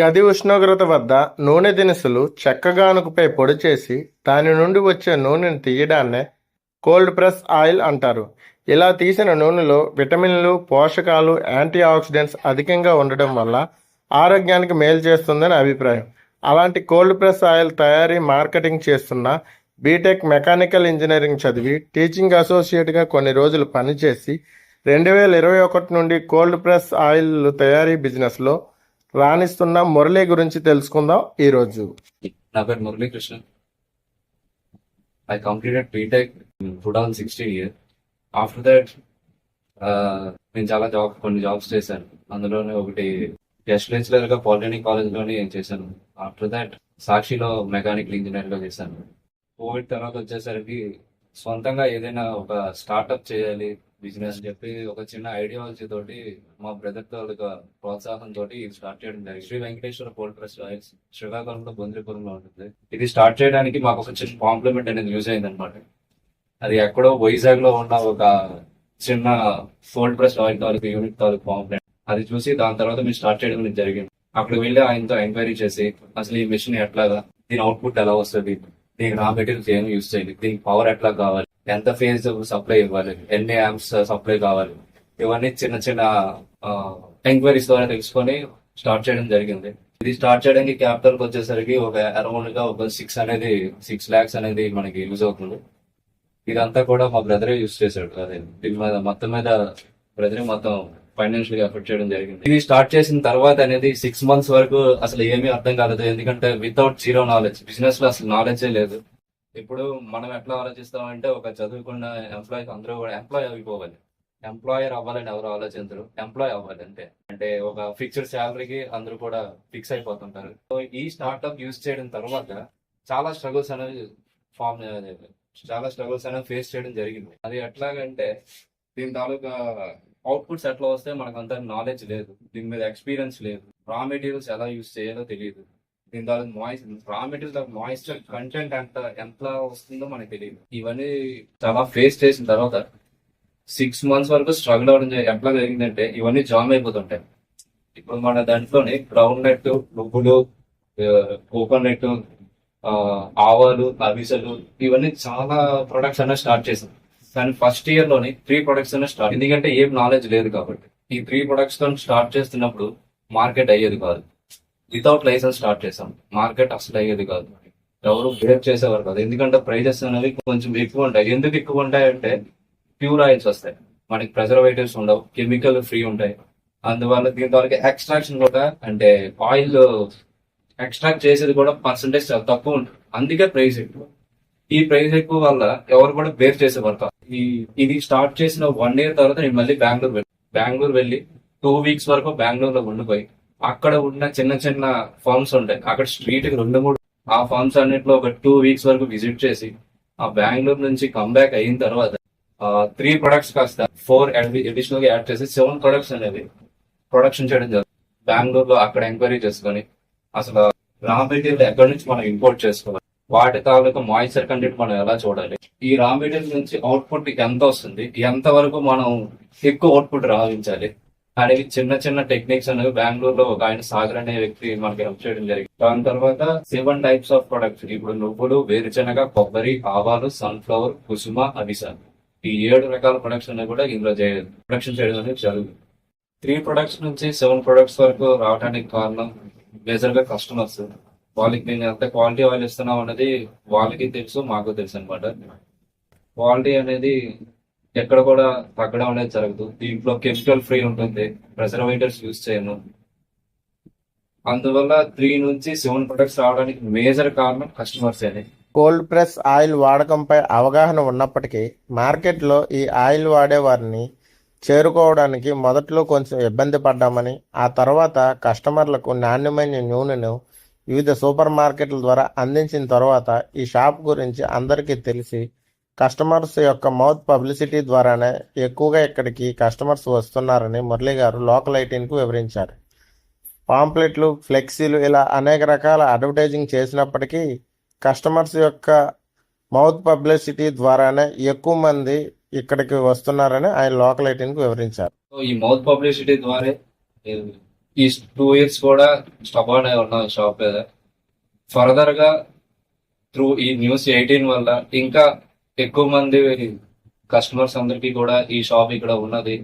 గది ఉష్ణోగ్రత వద్ద నూనె దినుసులు చెక్కగానుకపై పొడి చేసి దాని నుండి వచ్చే నూనెను తీయడాన్నే కోల్డ్ ప్రెస్ ఆయిల్ అంటారు. ఇలా తీసిన నూనెలో విటమిన్లు పోషకాలు యాంటీ ఆక్సిడెంట్స్ అధికంగా ఉండడం వల్ల ఆరోగ్యానికి మేలు చేస్తుందని అభిప్రాయం. అలాంటి కోల్డ్ ప్రెస్ ఆయిల్ తయారీ మార్కెటింగ్ చేస్తున్న బీటెక్ మెకానికల్ ఇంజనీరింగ్ చదివి టీచింగ్ అసోసియేట్గా కొన్ని రోజులు పనిచేసి రెండు వేల ఇరవై ఒకటి నుండి కోల్డ్ ప్రెస్ ఆయిల్ తయారీ బిజినెస్లో రాణిస్తున్న మురళి గురించి తెలుసుకుందాం ఈరోజు నా పేరు Muralikrishna I completed B Tech two thousand sixteen year after that నేను చాలా జాబ్ కొన్ని జాబ్స్ చేశాను. అందులోనే ఒకటి గెస్ట్ లెక్చరర్గా పాలిటెక్నిక్ కాలేజ్లోనే చేశాను. ఆఫ్టర్ దట్ సాక్షిలో మెకానికల్ ఇంజనీర్గా చేశాను. కోవిడ్ తర్వాత వచ్చేసరికి సొంతంగా ఏదైనా ఒక స్టార్ట్అప్ చేయాలి బిజినెస్ చెప్పి ఒక చిన్న ఐడియాలజీ తోటి మా బ్రదర్తో ఒక ప్రోత్సాహం తోటి ఇది స్టార్ట్ చేయడం జరిగింది. శ్రీ వెంకటేశ్వర పోల్ ట్రస్ట్ ఆయిల్స్ శ్రీకాకుళంలో బొందిరిపురంలో ఉంటుంది. ఇది స్టార్ట్ చేయడానికి మాకు ఒక చిన్న కాంప్లిమెంట్ అనేది యూజ్ అయింది అనమాట అది ఎక్కడో వైజాగ్లో ఉన్న ఒక చిన్న ఫోల్డ్ ప్రెస్ ఆయిల్ తాలూకు యూనిట్ తాలూకు కాంప్లిమెంట్ అది చూసి దాని తర్వాత మేము స్టార్ట్ చేయడం అనేది జరిగింది. అక్కడికి వెళ్ళి ఆయనతో ఎంక్వైరీ చేసి అసలు ఈ మిషన్ ఎట్లాగా? దీని అవుట్పుట్ ఎలా వస్తుంది? దీనికి రా మెటీరియల్స్ ఏమి యూజ్ చేయాలి దీనికి పవర్ ఎట్లా కావాలి? ఎంత ఫేజ్ సప్లై ఇవ్వాలి? ఎన్ని యాంప్స్ సప్లై కావాలి? ఇవన్నీ చిన్న చిన్న ఎంక్వైరీస్ ద్వారా తెలుసుకొని స్టార్ట్ చేయడం జరిగింది. ఇది స్టార్ట్ చేయడానికి క్యాపిటల్ వచ్చేసరికి ఒక అరౌండ్గా ఒక సిక్స్ అనేది సిక్స్ లాక్స్ అనేది మనకి యూజ్ అవుతుంది. ఇదంతా కూడా మా బ్రదరే యూజ్ చేశాడు. అదే దీని మీద మొత్తం మీద బ్రదరే మొత్తం ఫైనాన్షియల్గా ఎఫర్ట్ చేయడం జరిగింది. ఇది స్టార్ట్ చేసిన తర్వాత అనేది సిక్స్ మంత్స్ వరకు అసలు ఏమీ అర్థం కాలేదు. ఎందుకంటే వితౌట్ జీరో నాలెడ్జ్ బిజినెస్లో అసలు నాలెడ్జే లేదు. ఇప్పుడు మనం ఎట్లా ఆలోచిస్తామంటే ఒక చదువుకున్న ఎంప్లాయీస్ అందరూ కూడా ఎంప్లాయ్ అయిపోవాలి. ఎంప్లాయర్ అవ్వాలని ఎవరు ఆలోచించరు. ఎంప్లాయ్ అవ్వాలి అంటే అంటే ఒక ఫిక్స్డ్ శాలరీకి అందరూ కూడా ఫిక్స్ అయిపోతుంటారు. సో ఈ స్టార్ట్అప్ యూజ్ చేయడం తర్వాత చాలా స్ట్రగుల్స్ అనేవి ఫామ్ చాలా స్ట్రగుల్స్ అనేవి ఫేస్ చేయడం జరిగింది. అది ఎట్లాగంటే దీని తాలూకా అవుట్పుట్స్ ఎట్లా వస్తే మనకు అంత నాలెడ్జ్ లేదు. దీని మీద ఎక్స్పీరియన్స్ లేదు. రా మెటీరియల్స్ ఎలా యూజ్ చేయాలో తెలియదు. దీని ద్వారా మాయిస్ రా మెటీరియల్ మాయిశ్చర్ కంటెంట్ ఎంత ఎంత వస్తుందో మనకి తెలియదు. ఇవన్నీ చాలా ఫేస్ చేసిన తర్వాత సిక్స్ మంత్స్ వరకు స్ట్రగుల్ అవడం ఎట్లా జరిగిందంటే ఇవన్నీ జామ్ అయిపోతుంటాయి. ఇప్పుడు మన దాంట్లోనే గ్రౌండ్ నెట్ నువ్వులు కోకోనట్ ఆవాలు అవిసెలు ఇవన్నీ చాలా ప్రొడక్ట్స్ అనేవి స్టార్ట్ చేసాం కానీ ఫస్ట్ ఇయర్లోనే త్రీ ప్రొడక్ట్స్ అనేవి స్టార్ట్ ఎందుకంటే ఏం నాలెడ్జ్ లేదు కాబట్టి. ఈ త్రీ ప్రొడక్ట్స్తో స్టార్ట్ చేస్తున్నప్పుడు మార్కెట్ అయ్యేది కాదు. వితౌట్ లైసెన్స్ స్టార్ట్ చేసాం మార్కెట్ అసలు అయ్యేది కాదు. ఎవరు బిహేవ్ చేసేవారు కాదు. ఎందుకంటే ప్రైజెస్ అనేవి కొంచెం ఎక్కువ ఉంటాయి. ఎందుకు ఎక్కువ ఉంటాయి అంటే ప్యూర్ ఆయిల్స్ వస్తాయి. మనకి ప్రిజర్వేటివ్స్ ఉండవు. కెమికల్ ఫ్రీ ఉంటాయి. అందువల్ల దీని ద్వారా ఎక్స్ట్రాక్షన్ కూడా అంటే ఆయిల్ ఎక్స్ట్రాక్ట్ చేసేది కూడా పర్సంటేజ్ చాలా తక్కువ ఉంటుంది. అందుకే ప్రైస్ ఎక్కువ. ఈ ప్రైస్ ఎక్కువ వల్ల ఎవరు కూడా బేర్ చేసేవారు ఈ ఇది స్టార్ట్ చేసిన వన్ ఇయర్ తర్వాత నేను మళ్ళీ బెంగళూరు వెళ్ళి బెంగళూరు వెళ్ళి టూ వీక్స్ వరకు బెంగళూరులో ఉండిపోయి అక్కడ ఉన్న చిన్న చిన్న ఫార్మ్స్ ఉంటాయి. అక్కడ స్ట్రీట్ రెండు మూడు ఆ ఫార్మ్స్ అన్నింటిలో ఒక టూ వీక్స్ వరకు విజిట్ చేసి ఆ బెంగళూరు నుంచి కంబ్యాక్ అయిన తర్వాత త్రీ ప్రొడక్ట్స్ కాస్త ఫోర్ అడిషనల్గా యాడ్ చేసి సెవెన్ ప్రొడక్ట్స్ అనేది ప్రొడక్షన్ చేయడం జరుగుతుంది. బెంగళూరులో అక్కడ ఎంక్వైరీ చేసుకొని అసలు రా మెటీరియల్ ఎక్కడి నుంచి మనం ఇంపోర్ట్ చేసుకోవాలి? వాటి తాలూకా మాయిశ్చర్ కంటెంట్ మనం ఎలా చూడాలి? ఈ రా మెటీరియల్ నుంచి అవుట్పుట్ ఎంత వస్తుంది? ఎంత వరకు మనం ఎక్కువ అవుట్పుట్ రావించాలి? అనేవి చిన్న చిన్న టెక్నిక్స్ అనేవి బెంగళూరులో ఒక ఆయన సాగర్ అనే వ్యక్తి మనకి హెల్ప్ చేయడం జరిగింది. దాని తర్వాత సెవెన్ టైప్స్ ఆఫ్ ప్రొడక్ట్స్ ఇప్పుడు నువ్వులు వేరుశనగ కొబ్బరి ఆవాలు సన్ఫ్లవర్ కుసుమ అవిస. ఈ ఏడు రకాల ప్రొడక్ట్స్ అనేవి కూడా ఇందులో ప్రొడక్షన్ చేయడం అనేది జరుగుతుంది. త్రీ ప్రొడక్ట్స్ నుంచి సెవెన్ ప్రొడక్ట్స్ వరకు రావడానికి కారణం మేజర్గా కస్టమర్స్ వాళ్ళకి నేను ఎంత క్వాలిటీ ఆయిల్ ఇస్తున్నాం అనేది వాళ్ళకి తెలుసు మాకు తెలుసు అనమాట క్వాలిటీ అనేది ఎక్కడ కూడా తగ్గడం అనేది జరగదు. దీంట్లో కెమికల్ ఫ్రీ ఉంటుంది. ప్రిజర్వేటర్స్ యూజ్ చేయను. అందువల్ల త్రీ నుంచి సెవెన్ ప్రొడక్ట్స్ రావడానికి మేజర్ కారణం కస్టమర్స్ అనేది కోల్డ్ ప్రెస్ ఆయిల్ వాడకంపై అవగాహన ఉన్నప్పటికీ మార్కెట్లో ఈ ఆయిల్ వాడే వారిని చేరుకోవడానికి మొదట్లో కొంచెం ఇబ్బంది పడ్డామని ఆ తర్వాత కస్టమర్లకు నాణ్యమైన నూనెను వివిధ సూపర్ మార్కెట్ల ద్వారా అందించిన తర్వాత ఈ షాప్ గురించి అందరికీ తెలిసి కస్టమర్స్ యొక్క మౌత్ పబ్లిసిటీ ద్వారానే ఎక్కువగా ఇక్కడికి కస్టమర్స్ వస్తున్నారని మురళి గారు లోకల్ ఐటీన్కు వివరించారు. పాంప్లెట్లు ఫ్లెక్సీలు ఇలా అనేక రకాల అడ్వర్టైజింగ్ చేసినప్పటికీ కస్టమర్స్ యొక్క మౌత్ పబ్లిసిటీ ద్వారానే ఎక్కువ మంది ఇక్కడికి వస్తున్నారని ఆయన లోకల్ ఐటీన్కు వివరించారు. ఈ మౌత్ పబ్లిసిటీ ద్వారా ఈ టూ ఇయర్స్ కూడా స్టబాన్ అనే ఉన్నాం షాప్ మీద. ఫర్దర్గా త్రూ ఈ న్యూస్ ఎయిటీన్ వల్ల ఇంకా ఎక్కువ మంది కస్టమర్స్ అందరికీ కూడా ఈ షాప్ ఇక్కడ ఉన్నది.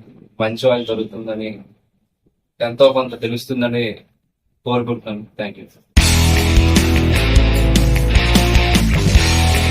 మంచి ఆయిల్ దొరుకుతుందని ఎంతో కొంత తెలుస్తుందని కోరుకుంటున్నాను. Thank you